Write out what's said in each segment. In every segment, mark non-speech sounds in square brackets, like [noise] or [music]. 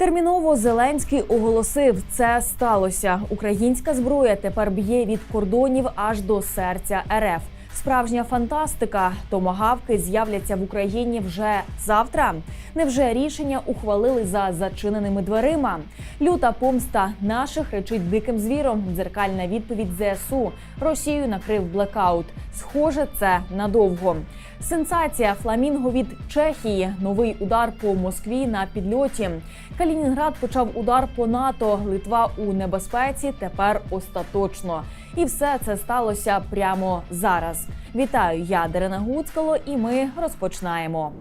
Терміново Зеленський оголосив, це сталося. Українська зброя тепер б'є від кордонів аж до серця РФ. Справжня фантастика. Томагавки з'являться в Україні вже завтра. Невже рішення ухвалили за зачиненими дверима? Люта помста наших речить диким звіром. Дзеркальна відповідь ЗСУ. Росію накрив блекаут. Схоже, це надовго. Сенсація Фламінго від Чехії. Новий удар по Москві на підльоті. Калінінград почав удар по НАТО. Литва у небезпеці. Тепер остаточно. І все це сталося прямо зараз. Вітаю, я Дарина Гуцкало, і ми розпочинаємо.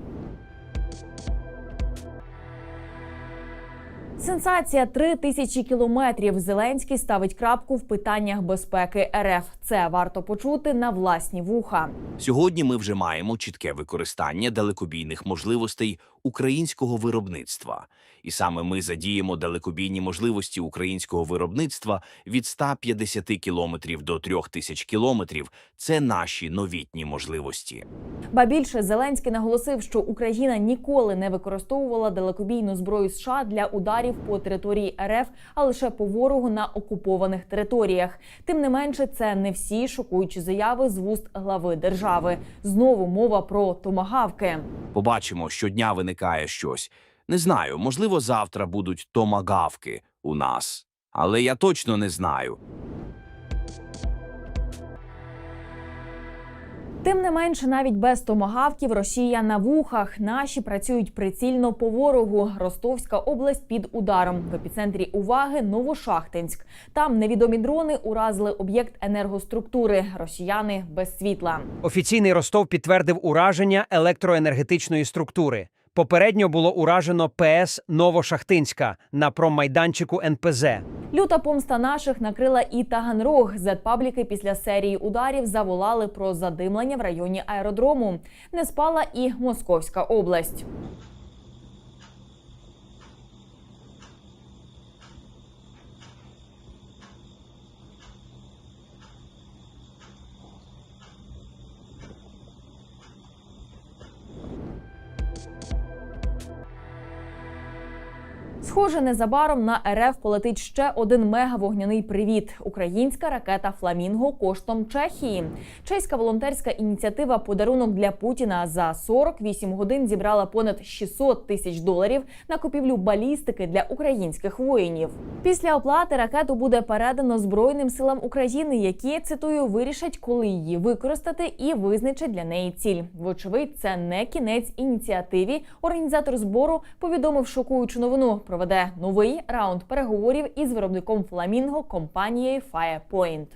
Сенсація три тисячі кілометрів. Зеленський ставить крапку в питаннях безпеки РФ. Це варто почути на власні вуха. Сьогодні ми вже маємо чітке використання далекобійних можливостей українського виробництва. І саме ми задіємо далекобійні можливості українського виробництва від 150 кілометрів до 3000 кілометрів. Це наші новітні можливості. Ба більше Зеленський наголосив, що Україна ніколи не використовувала далекобійну зброю США для ударів по території РФ, а лише по ворогу на окупованих територіях. Тим не менше, це не всі шокуючі заяви з вуст глави держави. Знову мова про томагавки. Побачимо, щодня виникає щось. Не знаю, можливо, завтра будуть томагавки у нас, але я точно не знаю. Тим не менше, навіть без томагавків Росія на вухах. Наші працюють прицільно по ворогу. Ростовська область під ударом. В епіцентрі уваги Новошахтинськ. Там невідомі дрони уразили об'єкт енергоструктури. Росіяни без світла. Офіційний Ростов підтвердив ураження електроенергетичної структури. Попередньо було уражено ПС Новошахтинська на промайданчику НПЗ. Люта помста наших накрила і Таганрог. Зетпабліки після серії ударів заволали про задимлення в районі аеродрому. Не спала і Московська область. Схоже, незабаром на РФ полетить ще один мегавогняний привіт. Українська ракета Фламінго коштом Чехії. Чеська волонтерська ініціатива Подарунок для Путіна за 48 годин зібрала понад 600 тисяч доларів на купівлю балістики для українських воїнів. Після оплати ракету буде передано Збройним силам України, які цитую вирішать, коли її використати, і визначать для неї ціль. Вочевидь, це не кінець ініціативі. Організатор збору повідомив шокуючу новину. Проведе новий раунд переговорів із виробником фламінго компанією Firepoint.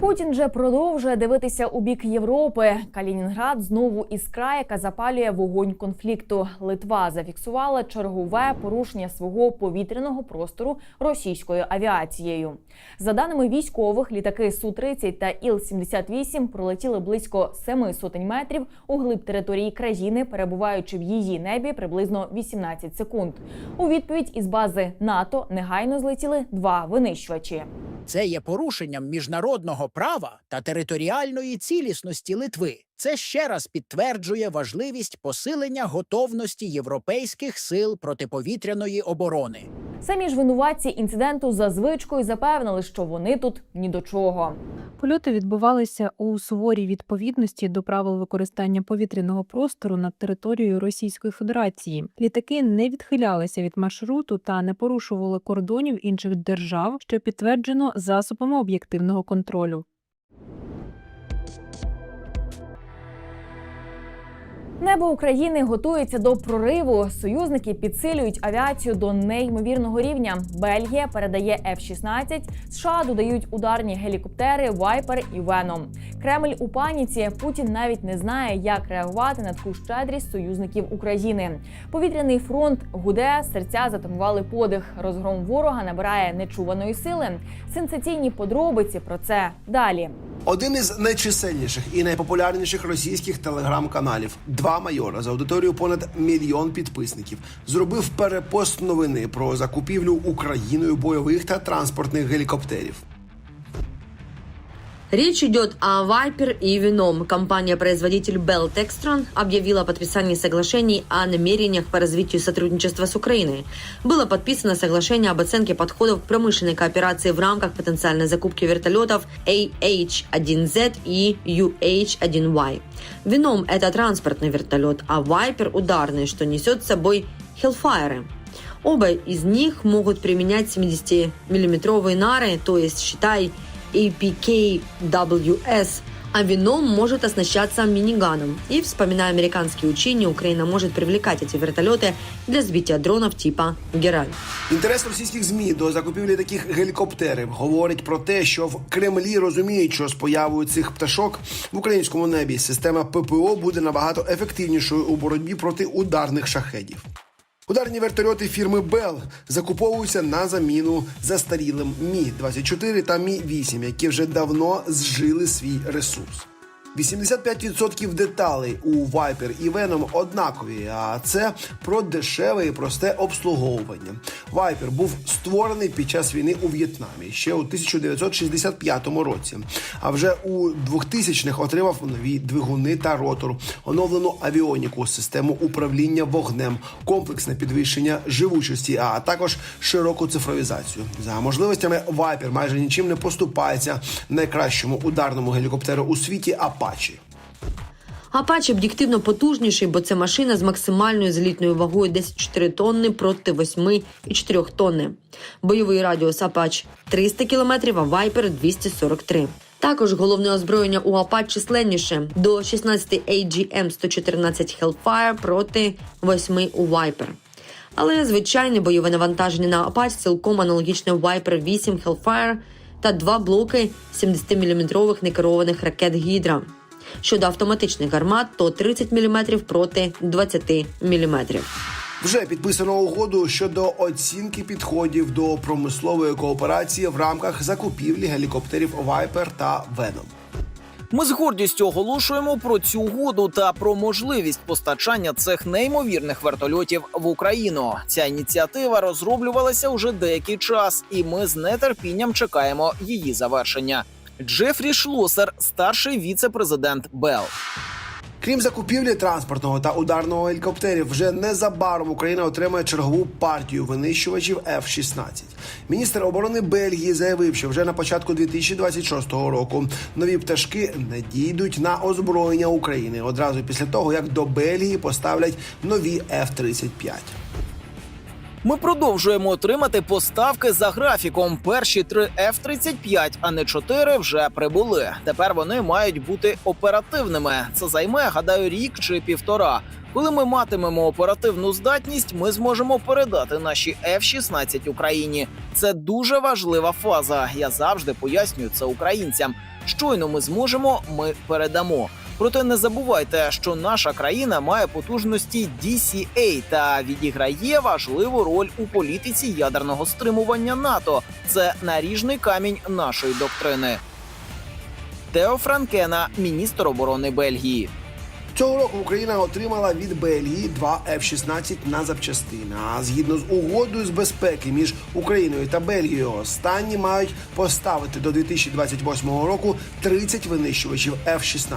Путін же продовжує дивитися у бік Європи. Калінінград знову іскра, яка запалює вогонь конфлікту. Литва зафіксувала чергове порушення свого повітряного простору російською авіацією. За даними військових, літаки су 30 та іл 78 пролетіли близько семи сотень метрів у глиб території країни, перебуваючи в її небі приблизно 18 секунд. У відповідь із бази НАТО негайно злетіли два винищувачі. Це є порушенням міжнародного права та територіальної цілісності Литви. Це ще раз підтверджує важливість посилення готовності європейських сил протиповітряної оборони. Самі ж винуватці інциденту за звичкою запевнили, що вони тут ні до чого. Польоти відбувалися у суворій відповідності до правил використання повітряного простору над територією Російської Федерації. Літаки не відхилялися від маршруту та не порушували кордонів інших держав, що підтверджено засобами об'єктивного контролю. Небо України готується до прориву. Союзники підсилюють авіацію до неймовірного рівня. Бельгія передає F-16, США додають ударні гелікоптери Вайпер і Веном. Кремль у паніці. Путін навіть не знає, як реагувати на таку щедрість союзників України. Повітряний фронт гуде, серця затамували подих. Розгром ворога набирає нечуваної сили. Сенсаційні подробиці про це далі. Один із найчисельніших і найпопулярніших російських телеграм-каналів два майора з аудиторію понад мільйон підписників зробив перепост новини про закупівлю Україною бойових та транспортних гелікоптерів. Речь идет о Viper и Venom. Компания-производитель Bell Textron объявила о подписании соглашений о намерениях по развитию сотрудничества с Украиной. Было подписано соглашение об оценке подходов к промышленной кооперации в рамках потенциальной закупки вертолетов AH-1Z и UH-1Y. Venom – это транспортный вертолет, а Viper – ударный, что несет с собой Hellfire. Оба из них могут применять 70-миллиметровые нары, то есть, считай, APKWS, а вином может оснащаться миниганом. И, вспоминая американские учения, Украина может привлекать эти вертолеты для сбития дронов типа «Гераль». Інтерес російських змі до закупівлі таких гелікоптерів говорить про те, що в Кремлі розуміють, що з появою цих пташок в українському небі система ППО буде набагато ефективнішою у боротьбі проти ударних шахедів. Ударні вертольоти фірми Бел закуповуються на заміну застарілим Мі 24 та Мі 8 які вже давно зжили свій ресурс. 85% деталей у Viper і Venom однакові, а це про дешеве і просте обслуговування. Viper був створений під час війни у В'єтнамі ще у 1965 році. А вже у 2000-х отримав нові двигуни та ротор, оновлену авіоніку, систему управління вогнем, комплексне підвищення живучості, а також широку цифровізацію. За можливостями Viper майже нічим не поступається найкращому ударному гелікоптеру у світі Apache. Апач об'єктивно потужніший, бо це машина з максимальною злітною вагою 10,4 тонни проти 8,4 тонни. Бойовий радіус Апач 300 км, а Вайпер 243. Також головне озброєння у Апач численніше до 16 AGM 114 Hellfire проти 8 у Viper. Але звичайне бойове навантаження на Апач цілком аналогічне Viper 8 Hellfire та два блоки 70-мм некерованих ракет Гідра. Щодо автоматичних гармат, то 30 мм проти 20 мм. Вже підписано угоду щодо оцінки підходів до промислової кооперації в рамках закупівлі гелікоптерів Viper та Venom. Ми з гордістю оголошуємо про цю угоду та про можливість постачання цих неймовірних вертольотів в Україну. Ця ініціатива розроблювалася уже деякий час, і ми з нетерпінням чекаємо її завершення. Джефрі Шлосер, старший віце-президент Бел. Крім закупівлі транспортного та ударного гелікоптерів, вже незабаром Україна отримає чергову партію винищувачів F-16. Міністр оборони Бельгії заявив, що вже на початку 2026 року нові пташки надійдуть на озброєння України одразу після того, як до Бельгії поставлять нові F-35. Ми продовжуємо отримати поставки за графіком. Перші три F-35, а не 4, вже прибули. Тепер вони мають бути оперативними. Це займе, гадаю, рік чи півтора. Коли ми матимемо оперативну здатність, ми зможемо передати наші F-16 Україні. Це дуже важлива фаза. Я завжди пояснюю це українцям. Щойно ми зможемо, ми передамо. Проте не забувайте, що наша країна має потужності DCA та відіграє важливу роль у політиці ядерного стримування НАТО. Це наріжний камінь нашої доктрини. Тео Франкена, міністр оборони Бельгії. Цього року Україна отримала від Бельгії два F-16 на запчастини. А згідно з угодою з безпеки між Україною та Бельгією, останні мають поставити до 2028 року 30 винищувачів F-16.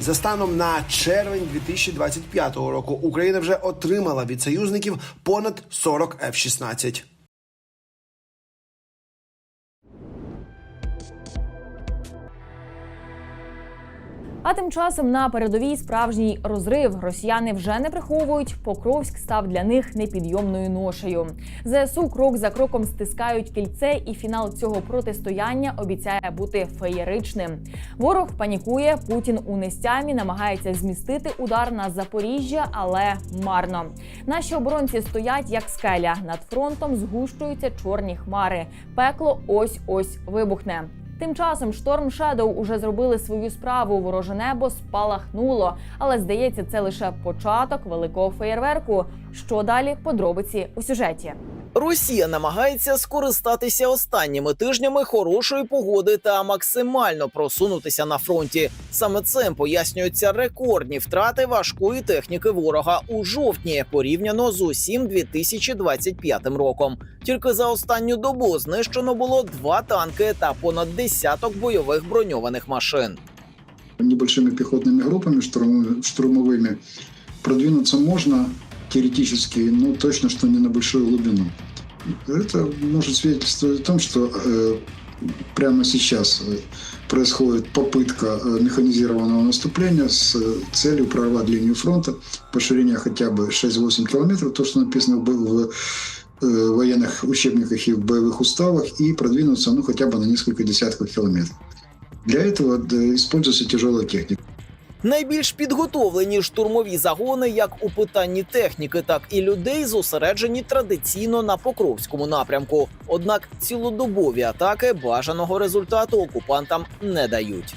За станом на червень 2025 року Україна вже отримала від союзників понад 40 F-16. А тим часом на передовій справжній розрив росіяни вже не приховують. Покровськ став для них непідйомною ношею. ЗСУ крок за кроком стискають кільце, і фінал цього протистояння обіцяє бути феєричним. Ворог панікує. Путін у нестямі намагається змістити удар на Запоріжжя, але марно. Наші оборонці стоять як скеля. Над фронтом згущуються чорні хмари. Пекло ось ось вибухне. Тим часом шторм Шедоу уже зробили свою справу. Вороже небо спалахнуло, але здається, це лише початок великого феєрверку. Що далі? Подробиці у сюжеті. Росія намагається скористатися останніми тижнями хорошої погоди та максимально просунутися на фронті. Саме цим пояснюються рекордні втрати важкої техніки ворога у жовтні порівняно з усім 2025 роком. Тільки за останню добу знищено було два танки та понад десяток бойових броньованих машин. небольшими пехотными группами штурм- штурмовыми продвинуться можно теоретически, но точно, что не на большую глубину. Это может свидетельствовать о том, что э, прямо сейчас э, происходит попытка э, механизированного наступления с э, целью прорвать линию фронта по ширине хотя бы 6-8 километров, то, что написано в, в военных учебниках и в боевых уставах, и продвинуться ну, хотя бы на несколько десятков километров. Для этого используется тяжелая техника. Найбільш підготовлені штурмові загони, як у питанні техніки, так і людей, зосереджені традиційно на Покровському напрямку. Однак цілодобові атаки бажаного результату окупантам не дають.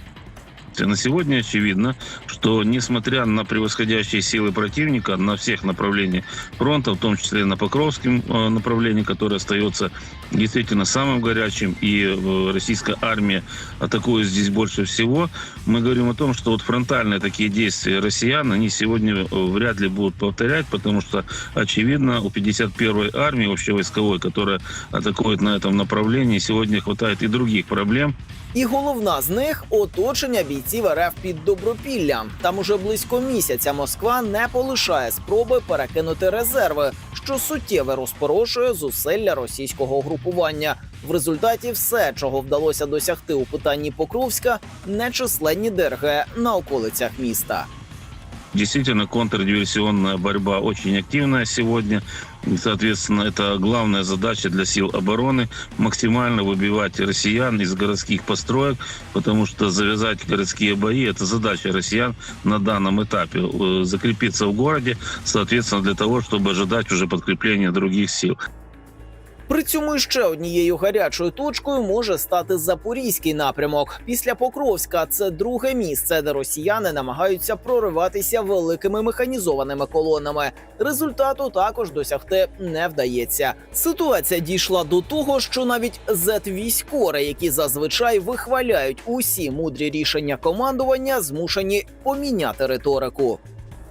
На сегодня очевидно, что несмотря на превосходящие силы противника на всех направлениях фронта, в том числе на Покровском э, направлении, которое остается действительно самым горячим, и э, российская армия атакует здесь больше всего, мы говорим о том, что вот фронтальные такие действия россиян, они сегодня э, вряд ли будут повторять, потому что, очевидно, у 51-й армии общевойсковой, которая атакует на этом направлении, сегодня хватает и других проблем, І головна з них оточення бійців РФ під Добропіллям. Там уже близько місяця Москва не полишає спроби перекинути резерви, що суттєво розпорошує зусилля російського групування. В результаті все, чого вдалося досягти у питанні Покровська, нечисленні ДРГ на околицях міста. Действительно, контрдиверсионная борьба очень активная сегодня. И, соответственно, это главная задача для сил обороны – максимально выбивать россиян из городских построек, потому что завязать городские бои – это задача россиян на данном этапе. Э, Закрепиться в городе, соответственно, для того, чтобы ожидать уже подкрепления других сил. При цьому іще однією гарячою точкою може стати запорізький напрямок. Після Покровська це друге місце, де росіяни намагаються прориватися великими механізованими колонами. Результату також досягти не вдається. Ситуація дійшла до того, що навіть зет-військори, які зазвичай вихваляють усі мудрі рішення командування, змушені поміняти риторику.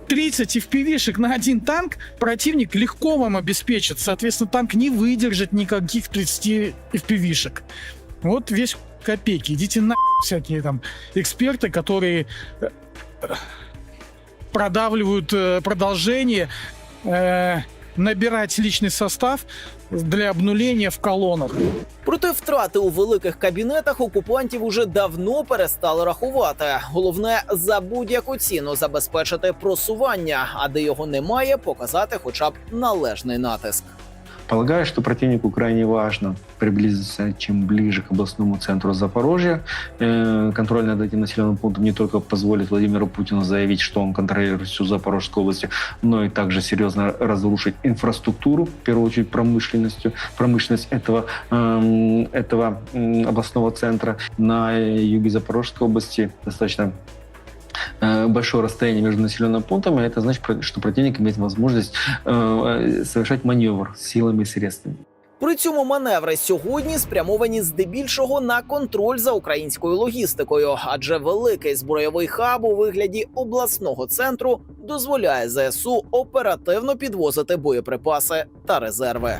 30 FPV-шек на один танк противник легко вам обеспечит. Соответственно, танк не выдержит никаких 30 FPV-шек. Вот весь копейки. Идите на всякие там эксперты, которые э, э, продавливают э, продолжение, э, набирать личный состав для обнуления в колонах. Проте втрати у великих кабінетах окупантів уже давно перестали рахувати. Головне за будь-яку ціну забезпечити просування, а де його немає, показати хоча б належний натиск. Полагаю, что противнику крайне важно приблизиться чем ближе к областному центру Запорожья. Э, Контроль над этим населенным пунктом не только позволит Владимиру Путину заявить, что он контролирует всю Запорожскую область, но и также серьезно разрушить инфраструктуру, в первую очередь промышленностью, промышленность этого, эм, этого областного центра. На юге Запорожской области достаточно большое расстояние между населенными пунктами, это значит, про- что противник имеет возможность э, совершать маневр силами и средствами. При цьому маневри сьогодні спрямовані здебільшого на контроль за українською логістикою, адже великий збройовий хаб у вигляді обласного центру дозволяє ЗСУ оперативно підвозити боєприпаси та резерви.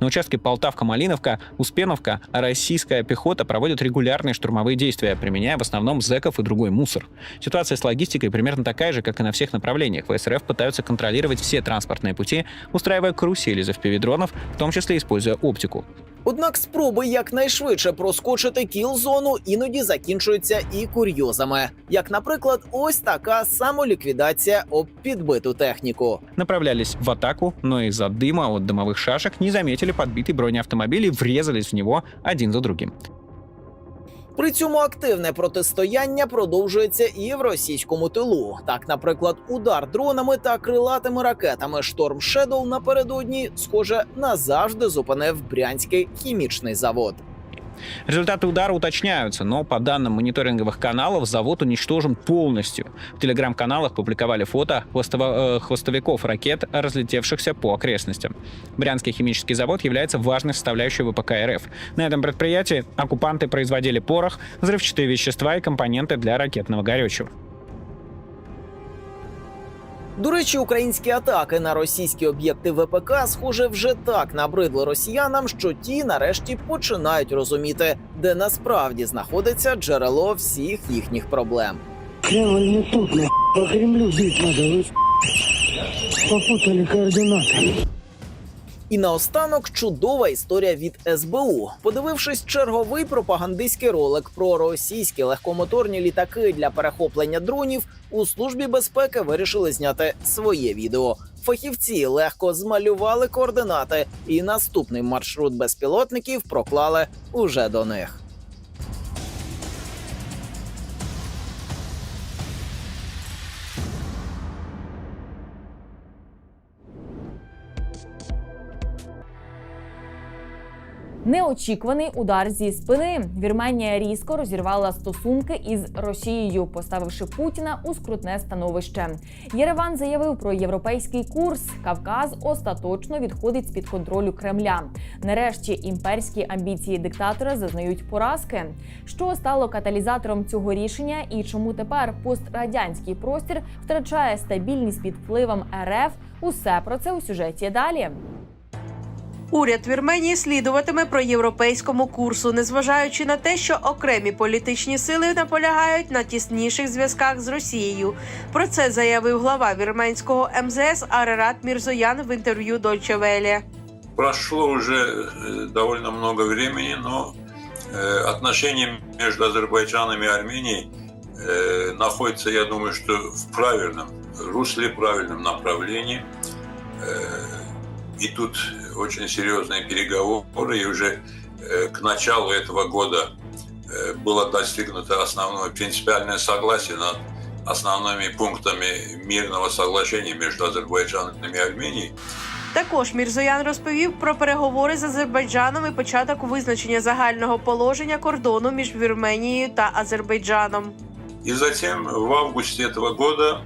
На участке Полтавка-Малиновка, Успеновка российская пехота проводит регулярные штурмовые действия, применяя в основном зэков и другой мусор. Ситуация с логистикой примерно такая же, как и на всех направлениях. ВСРФ пытаются контролировать все транспортные пути, устраивая карусели из FPV-дронов, в том числе используя оптику. Однак спроби якнайшвидше проскочити кіл-зону іноді закінчуються і курйозами, як, наприклад, ось така самоліквідація об підбиту техніку. Направлялись в атаку, но из-за дыма от дымовых шашек не заметили подбитый бронеавтомобиль и врезались в него один за другим. При цьому активне протистояння продовжується і в російському тилу. Так, наприклад, удар дронами та крилатими ракетами Шторм Шедоу напередодні, схоже, назавжди зупинив брянський хімічний завод. Результаты удара уточняются, но по данным мониторинговых каналов завод уничтожен полностью. В телеграм-каналах публиковали фото хвостово- э, хвостовиков ракет, разлетевшихся по окрестностям. Брянский химический завод является важной составляющей ВПК РФ. На этом предприятии оккупанты производили порох, взрывчатые вещества и компоненты для ракетного горючего. До речі, українські атаки на російські об'єкти ВПК, схоже, вже так набридли росіянам, що ті нарешті починають розуміти, де насправді знаходиться джерело всіх їхніх проблем. Прямо не тут, на Кремлю надо, вы [laughs] попутали координаты. І наостанок чудова історія від СБУ. Подивившись черговий пропагандистський ролик про російські легкомоторні літаки для перехоплення дронів, у службі безпеки вирішили зняти своє відео. Фахівці легко змалювали координати, і наступний маршрут безпілотників проклали уже до них. Неочікуваний удар зі спини. Вірменія різко розірвала стосунки із Росією, поставивши Путіна у скрутне становище. Єреван заявив про європейський курс. Кавказ остаточно відходить з під контролю Кремля. Нарешті імперські амбіції диктатора зазнають поразки. Що стало каталізатором цього рішення, і чому тепер пострадянський простір втрачає стабільність під впливом РФ? Усе про це у сюжеті далі. Уряд Вірменії слідуватиме проєвропейському курсу, незважаючи на те, що окремі політичні сили наполягають на тісніших зв'язках з Росією. Про це заявив глава вірменського МЗС Арарат Мірзоян в інтерв'ю Deutsche Welle. Прошло уже э, довольно много времени, но э, отношения между Азербайджаном и Арменией э, находятся, я думаю, что в правильном русле, правильном направлении. Э, И тут очень серьезные переговоры, и уже э, к началу этого года э, было достигнуто основное принципиальное согласие над основными пунктами мирного соглашения между Азербайджаном и Арменией. Також Мірзоян розповів про переговори з Азербайджаном і початок визначення загального положення кордону між Вірменією та Азербайджаном. И затем в августе этого года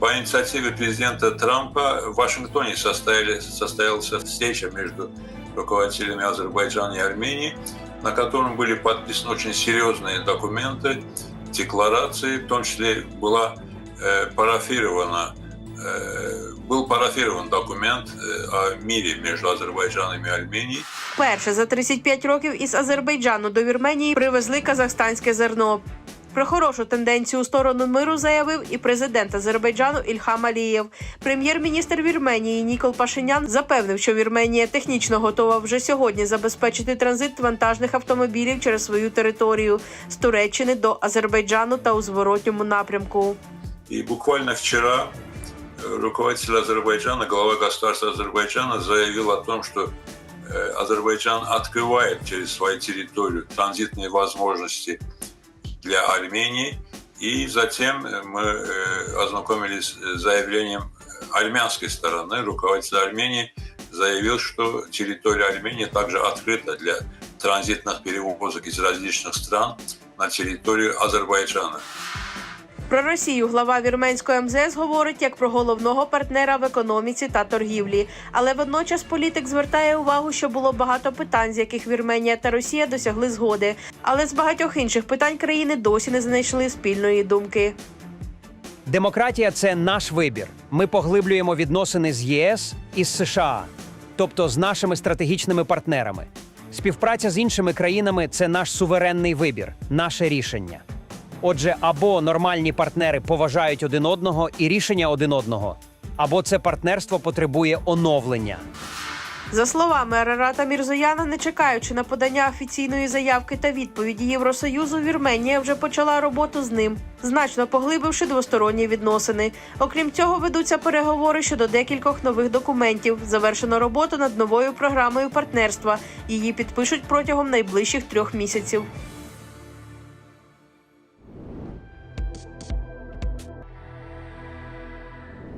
по инициативе президента Трампа в Вашингтоне состояли, состоялась встреча между руководителями Азербайджана и Армении, на котором были подписаны очень серьезные документы, декларации, в том числе была э, парафирована э, был парафирован документ э, о мире между Азербайджаном и Арменией. Перше за 35 років із Азербайджану до Вірменії привезли казахстанське зерно. Про хорошу тенденцію у сторону миру заявив і президент Азербайджану Ільхам Алієв. Прем'єр-міністр Вірменії Нікол Пашинян запевнив, що Вірменія технічно готова вже сьогодні забезпечити транзит вантажних автомобілів через свою територію з Туреччини до Азербайджану та у зворотньому напрямку. И буквально вчера э, руководитель Азербайджана, глава государства Азербайджана заявил о том, что э, Азербайджан открывает через свою территорию транзитные возможности для Армении. И затем э, мы э, ознакомились с заявлением армянской стороны. Руководитель Армении заявил, что территория Армении также открыта для транзитных перевозок из различных стран на территорию Азербайджана. Про Росію глава вірменського МЗС говорить як про головного партнера в економіці та торгівлі. Але водночас політик звертає увагу, що було багато питань, з яких Вірменія та Росія досягли згоди. Але з багатьох інших питань країни досі не знайшли спільної думки. Демократія це наш вибір. Ми поглиблюємо відносини з ЄС і з США, тобто з нашими стратегічними партнерами. Співпраця з іншими країнами це наш суверенний вибір, наше рішення. Отже, або нормальні партнери поважають один одного і рішення один одного, або це партнерство потребує оновлення. За словами Арарата Мірзояна, не чекаючи на подання офіційної заявки та відповіді Євросоюзу, Вірменія вже почала роботу з ним, значно поглибивши двосторонні відносини. Окрім цього, ведуться переговори щодо декількох нових документів. Завершено роботу над новою програмою партнерства. Її підпишуть протягом найближчих трьох місяців.